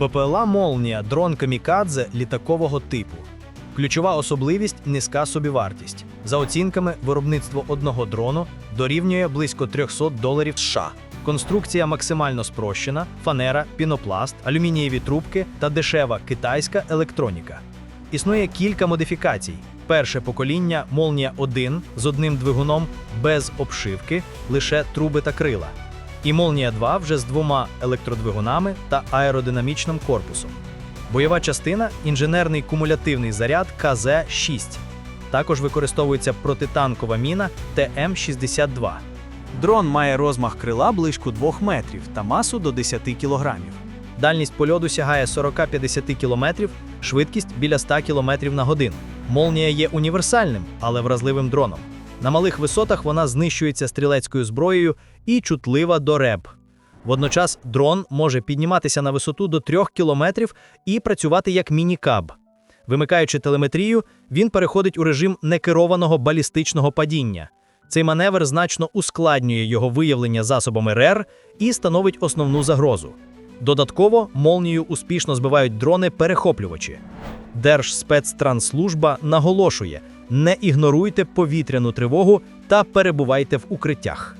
БПЛА Молнія дрон камікадзе літакового типу. Ключова особливість низька собівартість. За оцінками, виробництво одного дрону дорівнює близько 300 доларів США. Конструкція максимально спрощена: фанера, пінопласт, алюмінієві трубки та дешева китайська електроніка. Існує кілька модифікацій. Перше покоління Молнія 1 з одним двигуном без обшивки, лише труби та крила. І Молнія 2 вже з двома електродвигунами та аеродинамічним корпусом. Бойова частина інженерний кумулятивний заряд КЗ-6. Також використовується протитанкова міна ТМ-62. Дрон має розмах крила близько 2 метрів та масу до 10 кілограмів. Дальність польоту сягає 40-50 км, швидкість біля 100 км на годину. Молнія є універсальним, але вразливим дроном. На малих висотах вона знищується стрілецькою зброєю і чутлива до реб. Водночас дрон може підніматися на висоту до 3 км і працювати як мінікаб. Вимикаючи телеметрію, він переходить у режим некерованого балістичного падіння. Цей маневр значно ускладнює його виявлення засобами РЕР і становить основну загрозу. Додатково молнію успішно збивають дрони-перехоплювачі. Держспецтранслужба наголошує: не ігноруйте повітряну тривогу та перебувайте в укриттях.